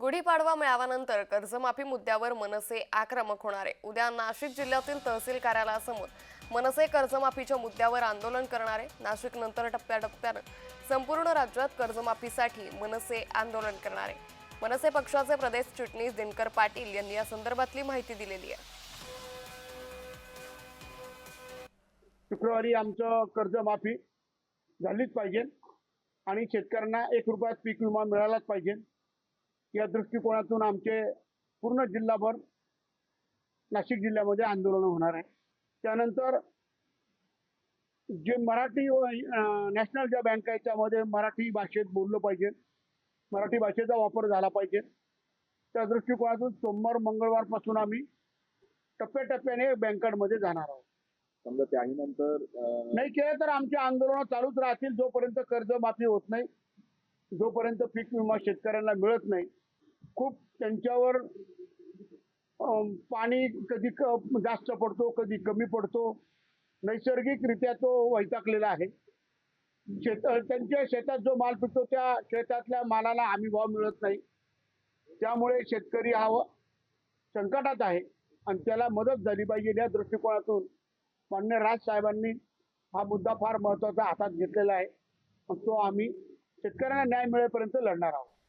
गुढीपाडवा मेळाव्यानंतर कर्जमाफी मुद्द्यावर मनसे आक्रमक होणार. आहे उद्या नाशिक जिल्ह्यातील तहसील कार्यालयासमोर मनसे कर्जमाफीच्या मुद्द्यावर आंदोलन करणार. आहे नाशिक नंतर टप्प्याटप्प्यानं संपूर्ण राज्यात कर्जमाफीसाठी मनसे आंदोलन करणार. आहे मनसे पक्षाचे प्रदेश चिटणीस दिनकर पाटील यांनी या संदर्भातली माहिती दिलेली आहे. शुक्रवारी आमचं कर्जमाफी झालीच पाहिजे आणि शेतकऱ्यांना एक रुपयात पीक विमा मिळालाच पाहिजे. या दृष्टिकोनातून आमचे पूर्ण जिल्हाभर नाशिक जिल्ह्यामध्ये आंदोलन होणार आहे. त्यानंतर जे मराठी नॅशनल ज्या बँक आहेत त्यामध्ये मराठी भाषेत बोललं पाहिजे. मराठी भाषेचा वापर झाला पाहिजे. त्या दृष्टिकोनातून सोमवार मंगळवारपासून आम्ही टप्प्याटप्प्याने बँकांमध्ये जाणार आहोत. समजा त्याही नंतर नाही केलं तर आमचे आंदोलन चालूच राहतील जोपर्यंत कर्जमाफी होत नाही. जोपर्यंत पीक विमा शेतकऱ्यांना मिळत नाही खूप त्यांच्यावर पाणी कधी क- जास्त पडतो कधी कमी पडतो. नैसर्गिकरित्या तो वैताकलेला आहे. शेत त्यांच्या शेतात जो माल पिकतो त्या शेतातल्या मालाला आम्ही भाव मिळत नाही. त्यामुळे शेतकरी हा व- संकटात आहे आणि त्याला मदत झाली पाहिजे या दृष्टिकोनातून. मान्य राज साहेबांनी हा मुद्दा फार महत्त्वाचा हातात घेतलेला आहे. तो आम्ही शेतकऱ्यांना न्याय मिळेपर्यंत लढणार आहोत.